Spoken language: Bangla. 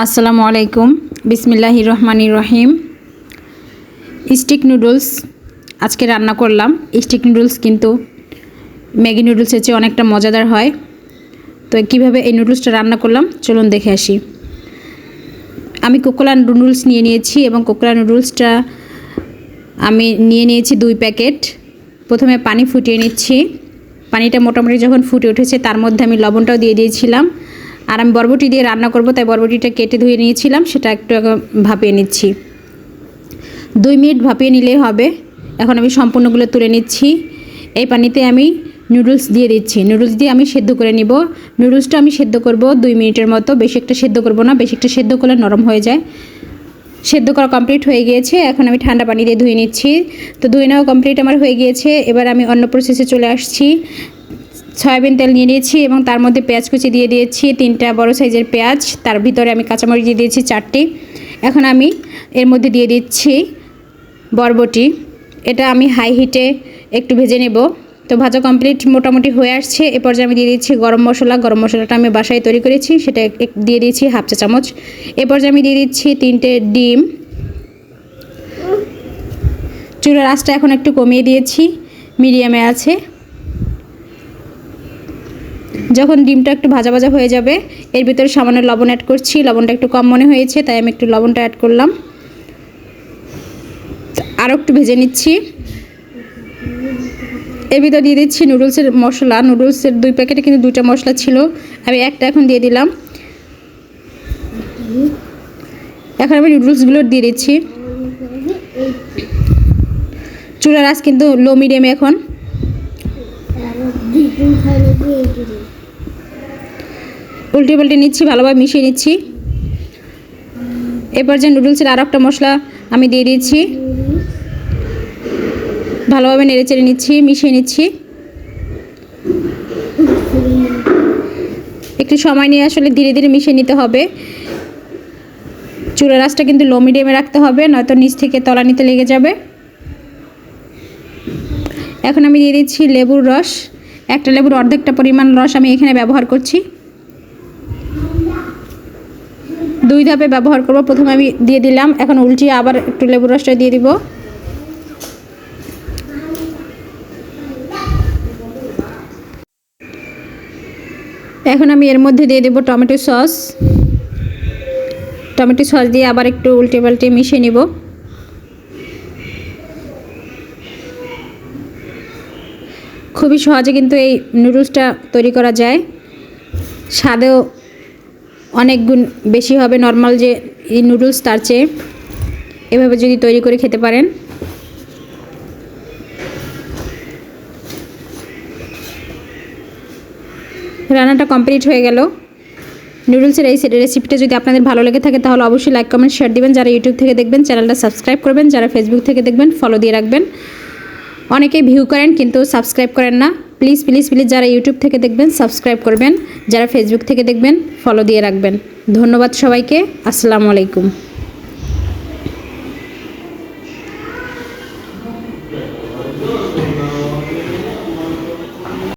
আসসালামু আলাইকুম। বিসমিল্লাহি রহমানি রহিম। স্টিক নুডলস, আজকে রান্না করলাম। স্টিক নুডলস কিন্তু ম্যাগি নুডলসের চেয়ে অনেকটা মজাদার হয়। তো কীভাবে এই নুডলসটা রান্না করলাম, চলুন দেখে আসি। আমি কোকোলা নুডলস নিয়ে নিয়েছি এবং কোকোলা নুডলসটা আমি নিয়ে নিয়েছি দুই প্যাকেট। প্রথমে পানি ফুটিয়ে নিচ্ছি। পানিটা মোটামুটি যখন ফুটে উঠেছে, তার মধ্যে আমি লবণটাও দিয়ে দিয়েছিলাম। আর আমি বরবটি দিয়ে রান্না করব, তাই বরবটিটা কেটে ধুয়ে নিয়েছিলাম, সেটা একটু ভাপিয়ে নিচ্ছি। দুই মিনিট ভাপিয়ে নিলেই হবে। এখন আমি সম্পূর্ণগুলো তুলে নিচ্ছি। এই পানিতে আমি নুডলস দিয়ে দিচ্ছি। নুডলস দিয়ে আমি সেদ্ধ করে নিব। নুডলসটা আমি সেদ্ধ করব দুই মিনিটের মতো। বেশি একটা সেদ্ধ করব না, বেশি একটা সেদ্ধ করলে নরম হয়ে যায়। সেদ্ধ করা কমপ্লিট হয়ে গিয়েছে। এখন আমি ঠান্ডা পানি দিয়ে ধুয়ে নিচ্ছি। তো ধুয়ে নেওয়া কমপ্লিট আমার হয়ে গিয়েছে। এবার আমি অন্য প্রসেসে চলে আসছি। সয়াবিন তেল নিয়ে নিয়েছি এবং তার মধ্যে পেঁয়াজ কুচি দিয়ে দিয়েছি, তিনটা বড় সাইজের পেঁয়াজ। তার ভিতরে আমি কাঁচামরিচ দিয়ে দিয়েছি চারটি। এখন আমি এর মধ্যে দিয়ে দিচ্ছি বরবটি। এটা আমি হাই হিটে একটু ভেজে নেব। তো ভাজা কমপ্লিট মোটামুটি হয়ে আসছে। এ পর্যায়ে আমি দিয়ে দিচ্ছি গরম মশলা। গরম মশলাটা আমি বাসায় তৈরি করেছি। সেটা দিয়ে দিয়েছি হাফ চা চামচ। এ পর্যায়ে আমি দিয়ে দিচ্ছি তিনটে ডিম। চুলার আঁচটা এখন একটু কমিয়ে দিয়েছি। মিডিয়ামে আছে। যখন ডিমটা একটু ভাজা ভাজা হয়ে যাবে, এর ভিতরে সামান্য লবণ অ্যাড করছি। লবণটা একটু কম মনে হয়েছে, তাই আমি একটু লবণটা অ্যাড করলাম। আরও একটু ভেজে নিচ্ছি। এর ভিতরে দিয়ে দিচ্ছি নুডলসের মশলা। নুডলসের দুই প্যাকেটে কিন্তু দুইটা মশলা ছিল। আমি একটা এখন দিয়ে দিলাম। এখন আমি নুডলসগুলো দিয়ে দিচ্ছি। চুলার আঁচ কিন্তু লো মিডিয়ামে এখন। উল্টে পাল্টে নিচ্ছি, ভালোভাবে মিশিয়ে নিচ্ছি। এরপর যে নুডলসের আর একটা মশলা আমি দিয়ে দিয়েছি ভালোভাবে নেড়ে চেড়ে নিচ্ছি, মিশিয়ে নিচ্ছি। একটু সময় নিয়ে আসলে ধীরে ধীরে মিশিয়ে নিতে হবে। চুলার আঁচটা কিন্তু লো মিডিয়ামে রাখতে হবে, নয়তো নিচ থেকে তলা নিতে লেগে যাবে। এখন আমি দিয়ে দিচ্ছি লেবুর রস। একটা লেবুর অর্ধেকটা পরিমাণ রস আমি এখানে ব্যবহার করছি। দুই ধাপে ব্যবহার করব। প্রথমে আমি দিয়ে দিলাম। এখন উল্টিয়ে আবার একটু লেবুর রসটা দিয়ে দিব। এখন আমি এর মধ্যে দিয়ে দেবো টমেটো সস। টমেটো সস দিয়ে আবার একটু উল্টে পাল্টে মিশিয়ে নিব। খুবই সহজে কিন্তু এই নুডলসটা তৈরি করা যায়। স্বাদেও অনেক গুণ বেশি হবে নর্মাল যে নুডলস তার চেয়ে। এভাবে যদি তৈরি করে খেতে পারেন। রান্নাটা কমপ্লিট হয়ে গেল। নুডলসের এই রেসিপিটা যদি আপনাদের ভালো লেগে থাকে, তাহলে অবশ্যই লাইক কমেন্ট শেয়ার দিবেন। যারা ইউটিউব থেকে দেখবেন চ্যানেলটা সাবস্ক্রাইব করবেন। যারা ফেসবুক থেকে দেখবেন ফলো দিয়ে রাখবেন। অনেকে ভিউ করেন, কিন্তু সাবস্ক্রাইব করেন না। প্লিজ প্লিজ প্লিজ যারা ইউটিউব থেকে দেখবেন, সাবস্ক্রাইব করবেন। যারা ফেসবুক থেকে দেখবেন ফলো দিয়ে রাখবেন। ধন্যবাদ সবাইকে। আসসালামু আলাইকুম।